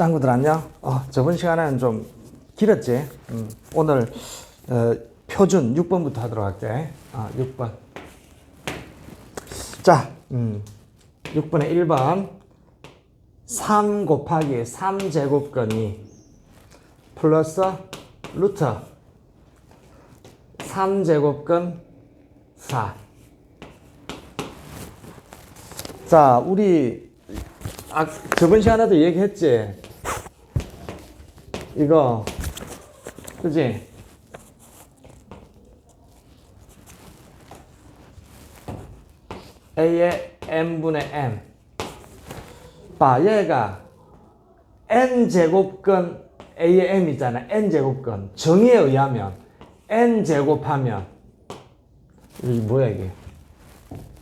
짱구들 안녕. 어, 저번 시간에는 좀 길었지. 음, 오늘 어, 표준 6번부터 하도록 할게. 아, 6번. 자, 음, 6번에 1번. 3 곱하기 3제곱근이 플러스 루트 3제곱근 4. 자, 우리 아, 저번 시간에도 얘기했지. 이거, 그지? A의 n분의 m. 봐, 얘가 n제곱근 A의 m이잖아. n제곱근. 정의에 의하면 n제곱하면 이게 뭐야 이게?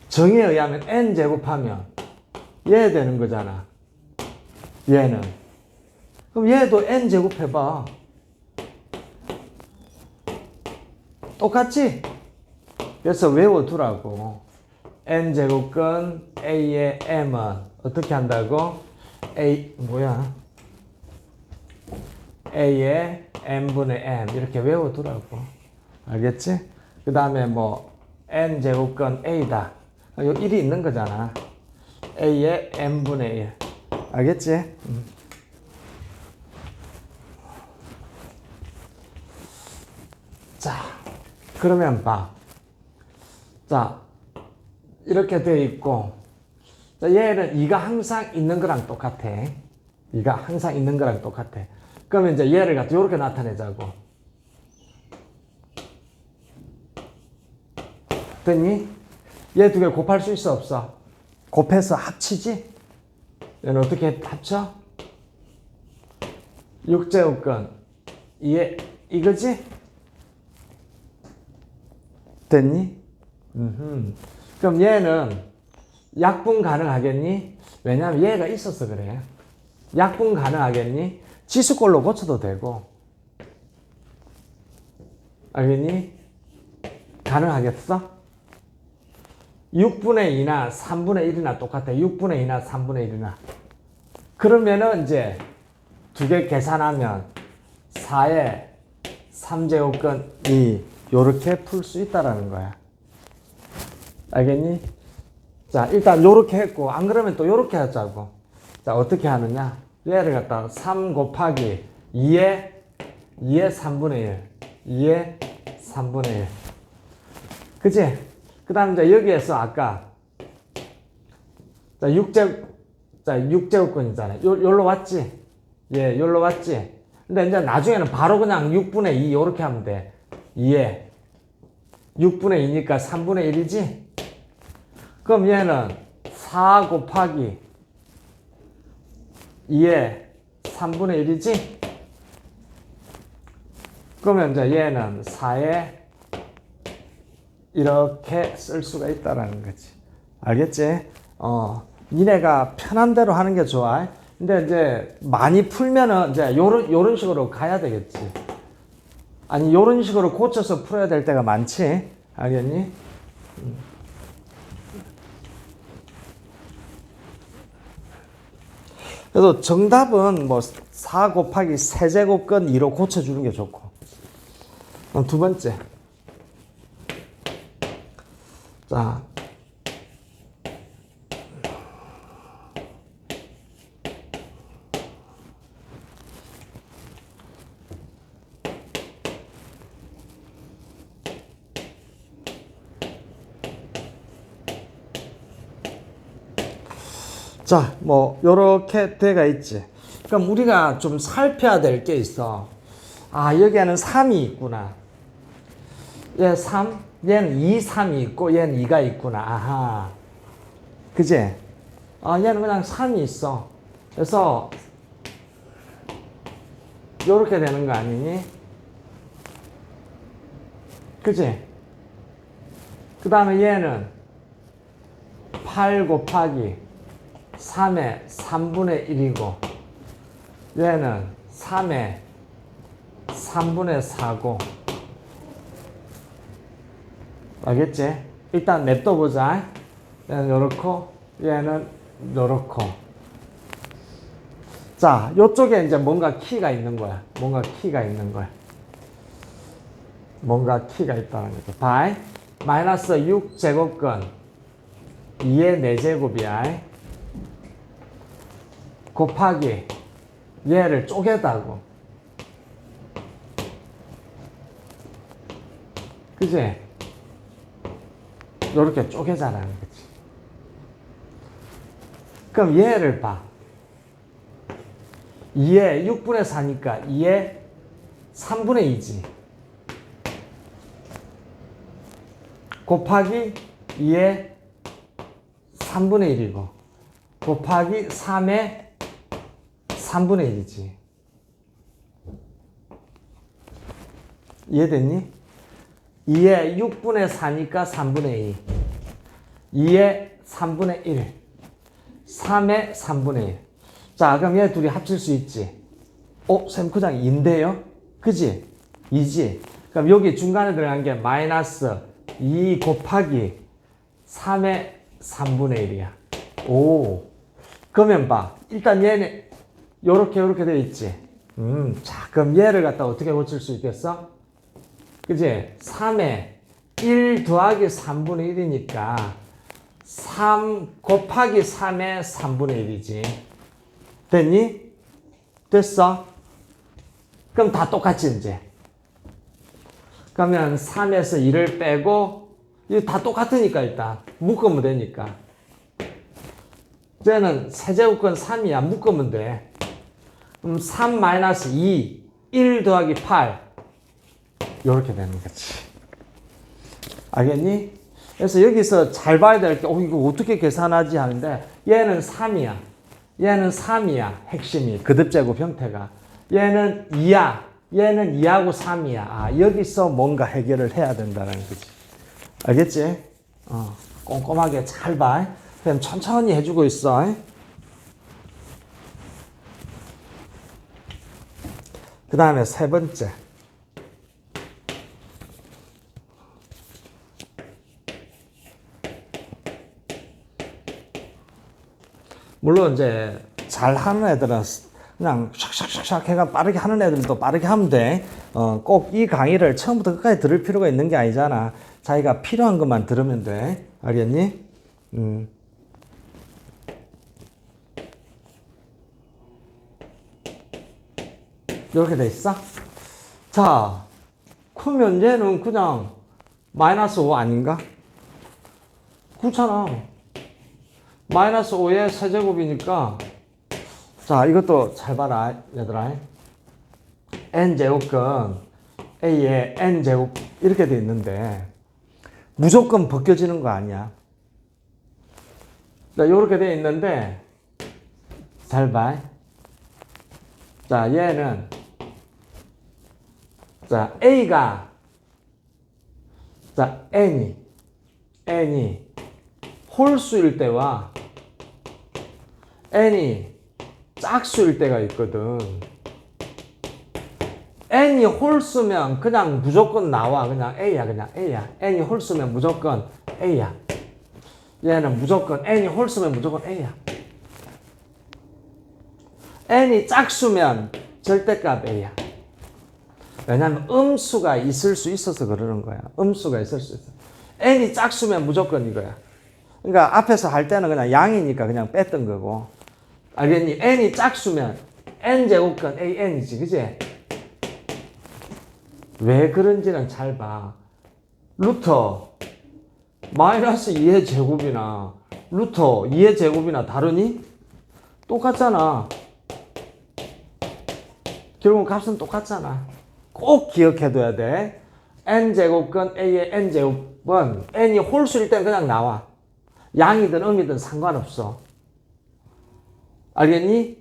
정의에 의하면 n제곱하면 얘 되는 거잖아. 얘는. 그럼 얘도 n제곱 해봐. 똑같지? 그래서 외워두라고. n제곱근 a의 m은 어떻게 한다고? a, 뭐야? a의 n분의 m. 이렇게 외워두라고. 알겠지? 그 다음에 뭐, n제곱근 a다. 요 1이 있는 거잖아. a의 n분의 1. 알겠지? 음. 자, 그러면 봐. 자, 이렇게 돼 있고, 자, 얘는 2가 항상 있는 거랑 똑같아. 2가 항상 있는 거랑 똑같아. 그러면 이제 얘를 갖다 이렇게 나타내자고. 됐니? 얘 두 개 곱할 수 있어, 없어? 곱해서 합치지? 얘는 어떻게 합쳐? 6제곱근. 이해, 이거지? 됐니? 음흠. 그럼 얘는 약분 가능하겠니? 왜냐면 얘가 있어서 그래. 약분 가능하겠니? 지수꼴로 고쳐도 되고. 알겠니? 가능하겠어? 6분의 2나 3분의 1이나 똑같아. 6분의 2나 3분의 1이나. 그러면은 이제 두 개 계산하면 4의 3제곱근이 요렇게 풀 수 있다라는 거야. 알겠니? 자, 일단 요렇게 했고, 안 그러면 또 요렇게 하자고. 자, 어떻게 하느냐? 얘를 갖다가 3 곱하기 2의, 2의 3분의 1. 2의 3분의 1. 그치? 그 다음 이제 여기에서 아까, 자, 6제, 자, 6제곱근이잖아요. 요, 요로 왔지? 예, 요로 왔지? 근데 이제 나중에는 바로 그냥 6분의 2 요렇게 하면 돼. 2에 6분의 2니까 3분의 1이지? 그럼 얘는 4 곱하기 2에 3분의 1이지? 그러면 이제 얘는 4에 이렇게 쓸 수가 있다라는 거지. 알겠지? 어, 니네가 편한 대로 하는 게 좋아. 근데 이제 많이 풀면은 이제 요런, 요런 식으로 가야 되겠지. 아니, 요런 식으로 고쳐서 풀어야 될 때가 많지. 알겠니? 그래서 정답은 뭐 4 곱하기 세제곱근 2로 고쳐주는 게 좋고. 두 번째. 자. 자, 뭐 요렇게 돼가 있지. 그럼 우리가 좀 살펴야 될 게 있어. 아, 여기에는 3이 있구나. 얘 3, 얘는 2, 3이 있고 얘는 2가 있구나. 아하. 그지? 아, 얘는 그냥 3이 있어. 그래서 요렇게 되는 거 아니니? 그지? 그 다음에 얘는 8 곱하기 3의 3분의 1이고 얘는 3의 3분의 4고 알겠지? 일단 냅둬 보자 얘는 요렇고 얘는 요렇고 자, 요쪽에 이제 뭔가 키가 있는 거야. 뭔가 키가 있는 거야. 뭔가 키가 있다는 거죠. 바이 마이너스 6제곱근 2의 4제곱이야. 곱하기 얘를 쪼개다고. 그지? 요렇게 쪼개자라는 거지. 그럼 얘를 봐. 2에 6분의 4니까 2에 3분의 2지. 곱하기 2에 3분의 1이고 곱하기 3에 3분의 1이지. 이해됐니? 2에 6분의 4니까 3분의 2. 2에 3분의 1. 3에 3분의 1. 자, 그럼 얘 둘이 합칠 수 있지. 어, 쌤크장 2인데요? 그지? 2지? 그럼 여기 중간에 들어간 게 마이너스 2 곱하기 3의 3분의 1이야. 오. 그러면 봐. 일단 얘는 요렇게 요렇게 돼 있지. 음, 자, 그럼 얘를 갖다 어떻게 고칠 수 있겠어? 그지? 3에 1 더하기 3분의 1이니까 3 곱하기 3의 3분의 1이지. 됐니? 됐어? 그럼 다 똑같이 이제. 그러면 3에서 1을 빼고 이거 다 똑같으니까 일단 묶으면 되니까. 쟤는 세제곱근 3이야. 묶으면 돼. 그럼 3 마이너스 2, 1 더하기 8 이렇게 되는 거지. 알겠니? 그래서 여기서 잘 봐야 될 게, 어, 이거 어떻게 계산하지 하는데, 얘는 3이야. 얘는 3이야. 핵심이. 그듭제곱 형태가. 얘는 2야. 얘는 2하고 3이야. 아, 여기서 뭔가 해결을 해야 된다는 거지. 알겠지? 어, 꼼꼼하게 잘 봐. 그럼 천천히 해주고 있어. 그 다음에 세 번째. 물론 이제 잘 하는 애들은 그냥 샥샥샥샥 해가 빠르게 하는 애들도 빠르게 하면 돼. 어, 꼭 이 강의를 처음부터 끝까지 들을 필요가 있는 게 아니잖아. 자기가 필요한 것만 들으면 돼. 알겠니? 음. 이렇게 돼 있어? 자, 그러면 얘는 그냥 마이너스 5 아닌가? 그렇잖아. 마이너스 5의 세제곱이니까 자 이것도 잘 봐라 얘들아 n제곱근 a의 n제곱 이렇게 돼 있는데 무조건 벗겨지는 거 아니야 자 이렇게 돼 있는데 잘 봐 자 얘는 자 a가 자 n이 n이 홀수일 때와 n이 짝수일 때가 있거든. n이 홀수면 그냥 무조건 나와. 그냥 a야, 그냥 a야. n이 홀수면 무조건 a야. 얘는 무조건 n이 홀수면 무조건 a야. n이 짝수면 절대값 a야. 왜냐면 음수가 있을 수 있어서 그러는 거야. 음수가 있을 수 있어. n이 짝수면 무조건 이거야. 그러니까 앞에서 할 때는 그냥 양이니까 그냥 뺐던 거고. 알겠니? n이 짝수면 n제곱근 an이지, 그지? 왜 그런지는 잘 봐. 루터 마이너스 2의 제곱이나 루터 2의 제곱이나 다르니? 똑같잖아. 결국 값은 똑같잖아. 꼭 기억해둬야 돼. n제곱근 a의 n제곱은 n이 홀수일 땐 그냥 나와. 양이든 음이든 상관없어. 알겠니?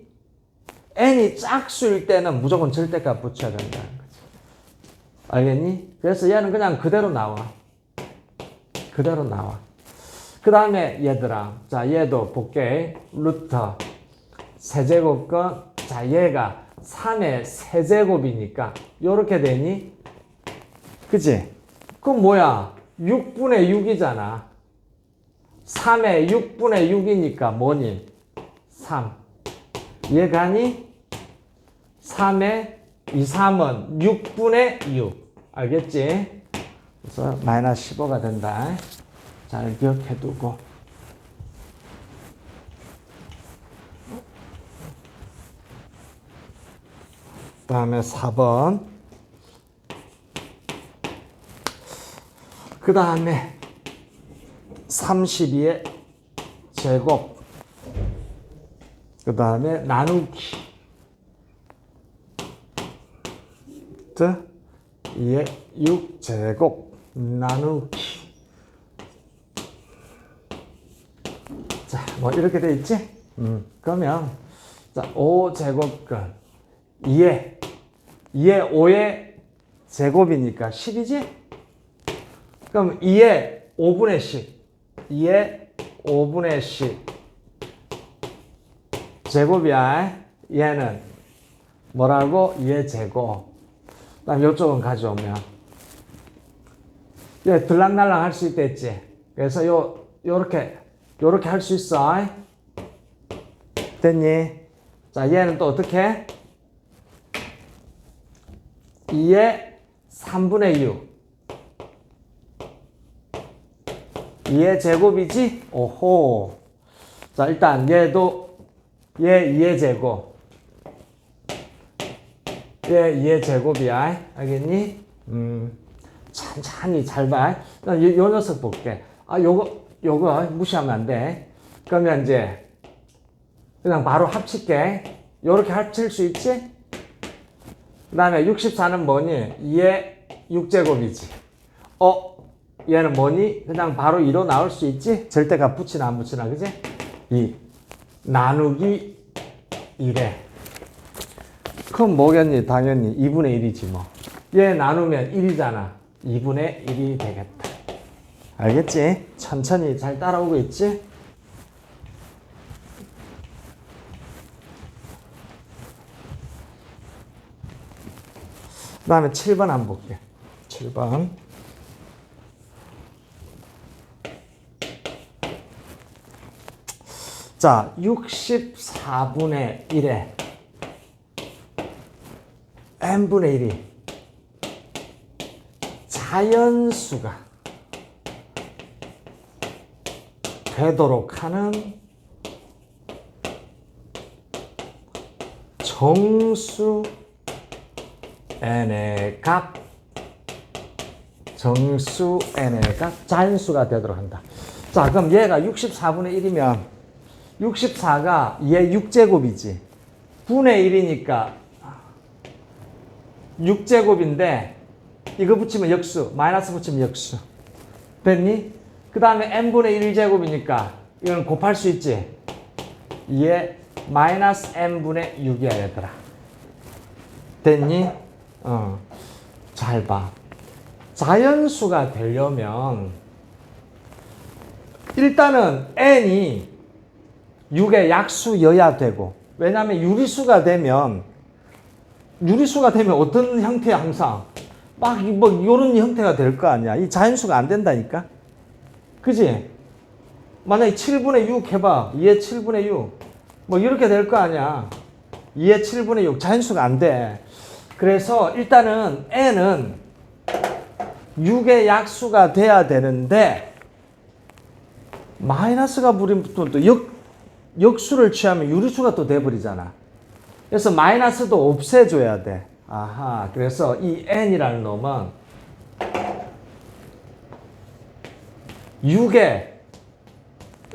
n이 짝수일 때는 무조건 절대값 붙여야 된다는 거지. 알겠니? 그래서 얘는 그냥 그대로 나와. 그대로 나와. 그 다음에 얘들아. 자, 얘도 볼게. 루터. 세제곱건. 자, 얘가 3의 세제곱이니까. 요렇게 되니? 그치? 그럼 뭐야? 6분의 6이잖아. 3의 6분의 6이니까 뭐니? 3. 얘가니 3에 2, 3은 6분의 6. 알겠지? 그래서 마이너스 15가 된다. 잘 기억해 두고. 다음에 4번. 그 다음에 32의 제곱. 그 다음에 나누기. 2의 6제곱 나누기. 자, 뭐 이렇게 돼 있지? 음, 그러면 자, 5제곱근 2의 2의 5의 제곱이니까 10이지? 그럼 2의 5분의 10. 2의 5분의 10. 제곱이야. 얘는 뭐라고? 2의 제곱. 그 다음 이쪽은 가져오면. 얘 들락날락 할 수 있겠지? 그래서 요, 요렇게, 요렇게 할 수 있어. 됐니? 자, 얘는 또 어떻게? 2의 3분의 6. 2의 제곱이지? 오호. 자, 일단 얘도 얘 2의 제곱. 얘 2의 제곱이야. 알겠니? 음. 천천히 잘 봐. 나 요, 요 녀석 볼게. 아, 요거, 요거 무시하면 안 돼. 그러면 이제 그냥 바로 합칠게. 요렇게 합칠 수 있지? 그 다음에 64는 뭐니? 2의 6제곱이지. 어? 얘는 뭐니? 그냥 바로 2로 나올 수 있지? 절대값 붙이나 안 붙이나, 그지? 2. 나누기 1에. 그럼 뭐겠니? 당연히 2분의 1이지 뭐. 얘 나누면 1이잖아. 2분의 1이 되겠다. 알겠지? 천천히 잘 따라오고 있지? 그 다음에 7번 한번 볼게. 7번. 자, 64분의 1에 n분의 1이 자연수가 되도록 하는 정수 n의 값 정수 n의 값 자연수가 되도록 한다. 자, 그럼 얘가 64분의 1이면 64가 얘 6제곱이지. 분의 1이니까 6제곱인데 이거 붙이면 역수, 마이너스 붙이면 역수. 됐니? 그 다음에 n분의 1제곱이니까 이건 곱할 수 있지. 얘 마이너스 n분의 6이야 얘들아. 됐니? 어. 잘 봐. 자연수가 되려면 일단은 n이 6의 약수여야 되고 왜냐하면 유리수가 되면 유리수가 되면 어떤 형태야 항상 막 뭐 이런 형태가 될 거 아니야. 이 자연수가 안 된다니까. 그지? 만약에 7분의 6 해봐. 2의 7분의 6 뭐 이렇게 될 거 아니야. 2의 7분의 6 자연수가 안 돼 그래서 일단은 n은 6의 약수가 돼야 되는데 마이너스가 부리면 또 역, 역수를 취하면 유리수가 또 돼버리잖아. 그래서 마이너스도 없애줘야 돼. 아하. 그래서 이 n이라는 놈은 6의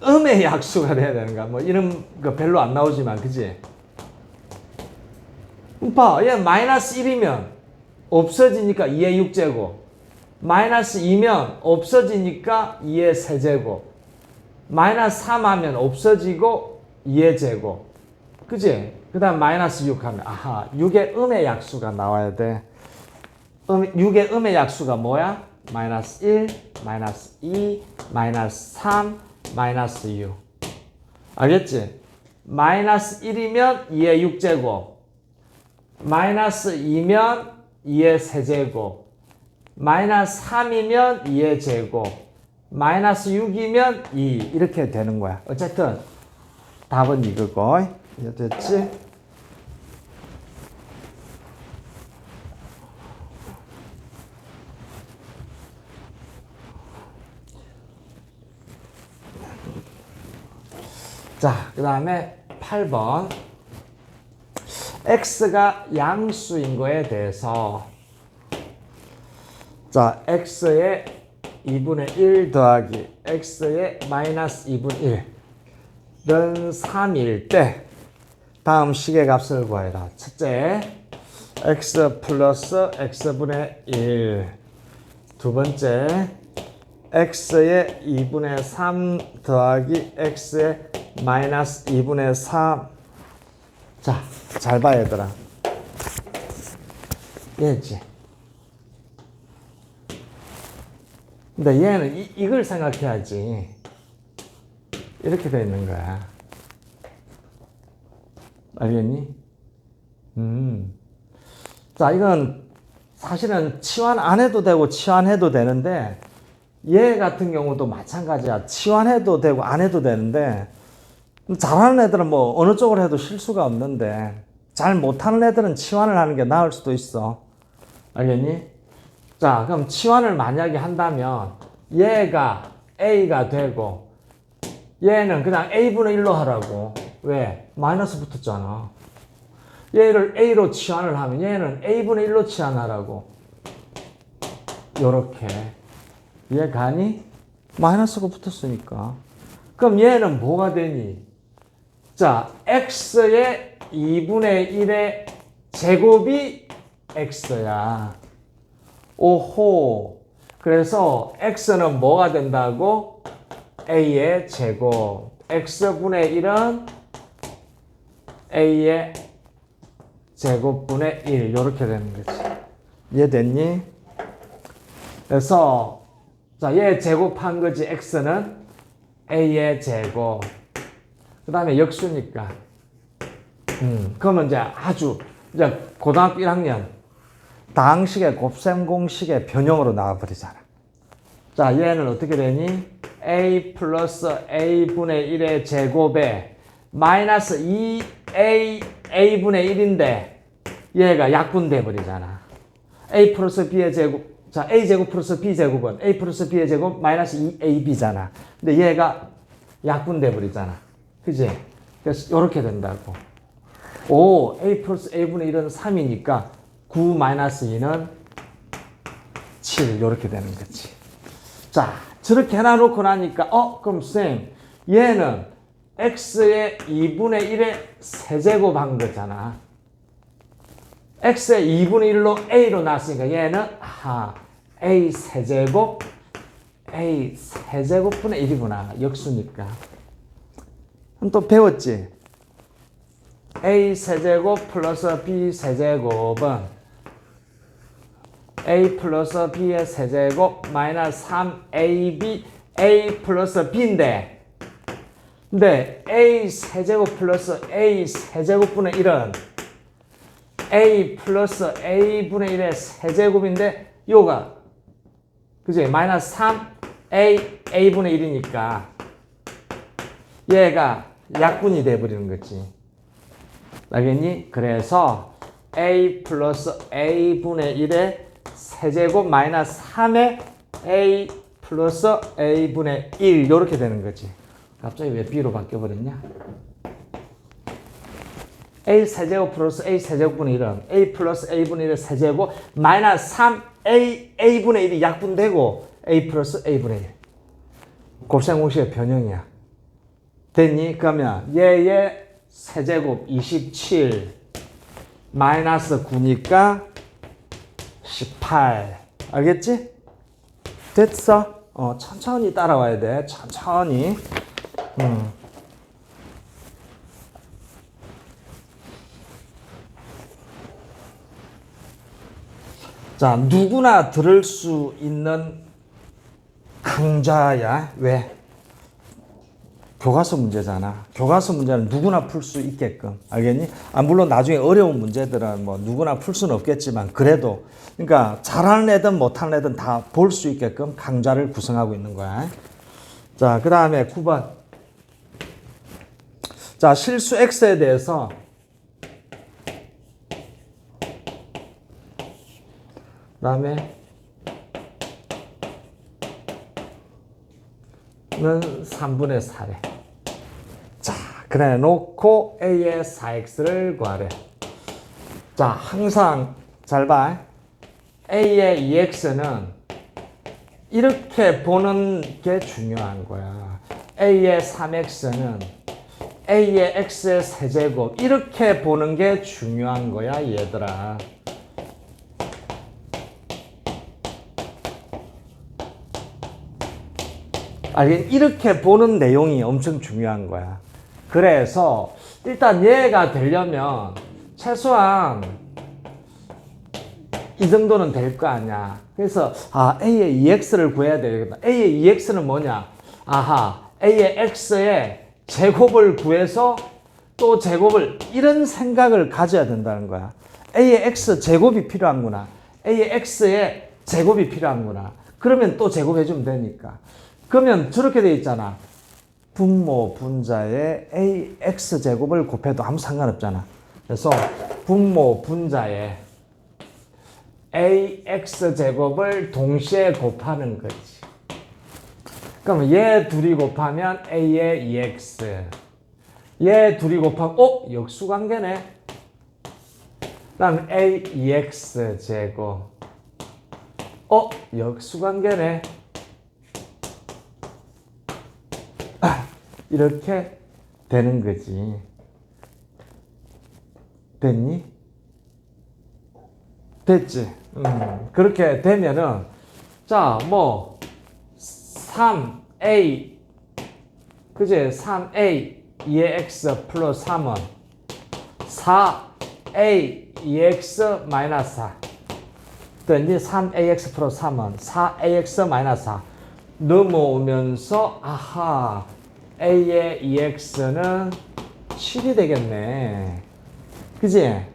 음의 약수가 돼야 되는가. 뭐 이런 거 별로 안 나오지만, 그지? 봐. 얘 마이너스 1이면 없어지니까 2의 6제곱. 마이너스 2면 없어지니까 2의 세제곱. 마이너스 3 하면 없어지고 2의 제곱. 그지? 그 다음 마이너스 6 하면, 아하, 6의 음의 약수가 나와야 돼. 음, 6의 음의 약수가 뭐야? 마이너스 1, 마이너스 2, 마이너스 3, 마이너스 6. 알겠지? 마이너스 1이면 2의 6제곱. 마이너스 2면 2의 세제곱 마이너스 3이면 2의 제곱 마이너스 6이면 2 이렇게 되는 거야. 어쨌든 답은 이거고 됐지? 자, 그 다음에 8번 x가 양수인 거에 대해서 자, x의 2분의 1 더하기 x의 마이너스 2분의 1은 3일 때 다음 식의 값을 구하라. 첫째, x 플러스 x분의 1. 두 번째, x의 2분의 3 더하기 x의 마이너스 2분의 3. 자, 잘 봐, 얘들아. 얘지. 근데 얘는 이, 이걸 생각해야지. 이렇게 돼 있는 거야. 알겠니? 음. 자, 이건 사실은 치환 안 해도 되고 치환해도 되는데 얘 같은 경우도 마찬가지야. 치환해도 되고 안 해도 되는데 잘하는 애들은 뭐 어느 쪽으로 해도 실수가 없는데 잘 못하는 애들은 치환을 하는 게 나을 수도 있어. 알겠니? 자, 그럼 치환을 만약에 한다면 얘가 A가 되고 얘는 그냥 A분의 1로 하라고. 왜? 마이너스 붙었잖아. 얘를 A로 치환을 하면 얘는 A분의 1로 치환하라고. 요렇게. 얘 가니? 마이너스가 붙었으니까. 그럼 얘는 뭐가 되니? 자, x의 2분의 1의 제곱이 x야. 오호. 그래서 x는 뭐가 된다고? a의 제곱. x분의 1은 a의 제곱분의 1. 이렇게 되는 거지. 이해됐니? 그래서 자, 얘 제곱한 거지. x는 a의 제곱. 그 다음에 역수니까. 음, 그러면 이제 아주, 이제 고등학교 1학년, 다항식의 곱셈 공식의 변형으로 나와버리잖아. 자, 얘는 어떻게 되니? a 플러스 a분의 1의 제곱에 마이너스 2a, a분의 1인데 얘가 약분돼 버리잖아. a 플러스 b의 제곱, 자, a 제곱 플러스 b 제곱은 a 플러스 b의 제곱 마이너스 2ab잖아. 근데 얘가 약분돼 버리잖아. 그지? 그래서 이렇게 된다고. 오, a 플러스 a분의 1은 3이니까 9 마이너스 2는 7 이렇게 되는 거지. 자, 저렇게 해놔놓고 나니까 어, 그럼 쌤, 얘는 x의 2분의 1의 세제곱 한 거잖아. x의 2분의 1로 a로 나왔으니까 얘는 아, a 세제곱 a 세제곱분의 1이구나. 역수니까. 또 배웠지? a 세제곱 플러스 b 세제곱은 a 플러스 b의 세제곱 마이너스 3ab a 플러스 b인데 근데 a 세제곱 플러스 a 세제곱분의 1은 a 플러스 a분의 1의 세제곱인데 요가 그지 마이너스 3a a분의 1이니까 얘가 약분이 돼버리는 거지 알겠니? 그래서 a 플러스 a분의 1의 세제곱 마이너스 3의 a 플러스 a분의 1 이렇게 되는 거지. 갑자기 왜 b로 바뀌어버렸냐? a 세제곱 플러스 a 세제곱분의 1은 a 플러스 a분의 1의 세제곱 마이너스 3a a분의 1이 약분되고 a 플러스 a분의 1. 곱셈 공식의 변형이야. 됐니? 그러면 얘의 세제곱 27 마이너스 9니까 18 알겠지? 됐어? 어, 천천히 따라와야 돼 천천히 음. 자 누구나 들을 수 있는 강좌야 왜? 교과서 문제잖아. 교과서 문제는 누구나 풀 수 있게끔. 알겠니? 아, 물론 나중에 어려운 문제들은 뭐 누구나 풀 수는 없겠지만 그래도 그러니까 잘하는 애든 못하는 애든 다 볼 수 있게끔 강좌를 구성하고 있는 거야. 자, 그 다음에 9번. 자, 실수 X에 대해서 그 다음에 는 3분의 4래. 자, 그래 놓고 a의 4x를 구하래. 자, 항상 잘 봐. a의 2x는 이렇게 보는 게 중요한 거야. a의 3x는 a의 x의 세제곱 이렇게 보는 게 중요한 거야, 얘들아. 알겠? 이렇게 보는 내용이 엄청 중요한 거야. 그래서 일단 얘가 되려면 최소한 이 정도는 될 거 아니야. 그래서 아 a의 2x를 구해야 되겠다. a의 2x는 뭐냐? 아하 a의 x의 제곱을 구해서 또 제곱을 이런 생각을 가져야 된다는 거야. a의 x 제곱이 필요한구나. a의 x의 제곱이 필요한구나. 그러면 또 제곱해주면 되니까. 그러면 저렇게 돼 있잖아. 분모 분자의 ax 제곱을 곱해도 아무 상관없잖아. 그래서 분모 분자의 ax 제곱을 동시에 곱하는 거지. 그럼 얘 둘이 곱하면 a의 2x. 얘 둘이 곱하면 어 역수관계네. 그다음 a 2x 제곱. 어 역수관계네. 이렇게 되는 거지. 됐니? 됐지. 음, 그렇게 되면은 자, 뭐 3a 그제 3a 2의 x 플러스 3은 4a 2x 마이너스 4. 됐니? 3ax 플러스 3은 4ax 마이너스 4. 넘어오면서 아하 a의 2x는 7이 되겠네. 그지?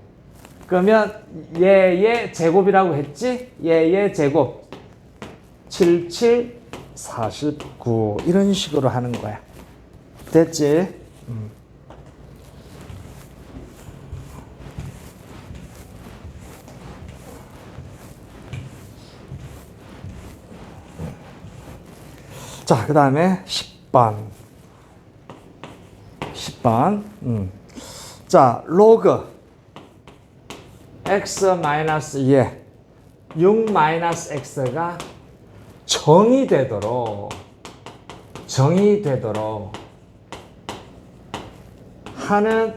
그러면 얘의 제곱이라고 했지? 얘의 제곱 7, 7, 49 이런 식으로 하는 거야. 됐지? 음. 자, 그 다음에 10번. 10번. 음. 자, 로그 x 마이너스 2에 6 마이너스 x가 정이 되도록 정이 되도록 하는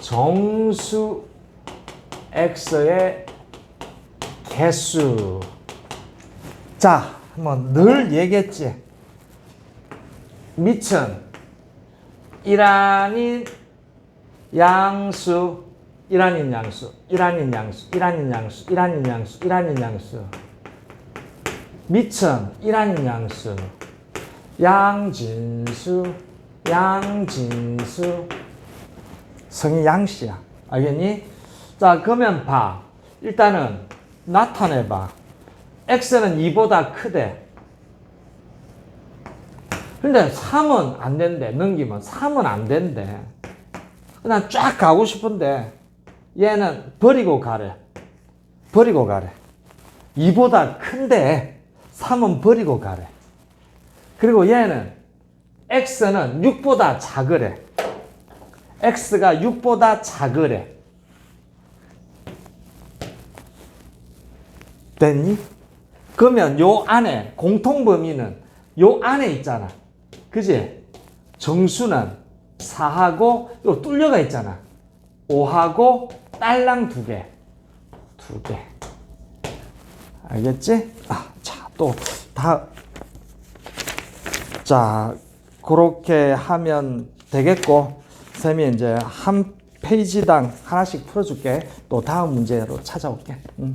정수 x의 개수. 자, 한번 늘 얘기했지. 밑은 1아닌 양수, 1아닌 양수, 1아닌 양수, 1아닌 양수, 1아닌 양수, 1아닌 양수. 밑은 1아닌 양수, 양진수, 양진수. 성이 양씨야. 알겠니? 자, 그러면 봐. 일단은 나타내봐. x는 2보다 크대. 근데 3은 안 된대. 넘기면 3은 안 된대. 그냥 쫙 가고 싶은데 얘는 버리고 가래. 버리고 가래. 2보다 큰데 3은 버리고 가래. 그리고 얘는 x는 6보다 작으래. x가 6보다 작으래. 됐니? 그러면 요 안에 공통 범위는 요 안에 있잖아. 그지? 정수는 4하고 요 뚫려가 있잖아. 5하고 딸랑 두 개. 두 개. 알겠지? 아, 자, 또 다 자, 그렇게 하면 되겠고 쌤이 이제 한 페이지당 하나씩 풀어 줄게. 또 다음 문제로 찾아올게. 응.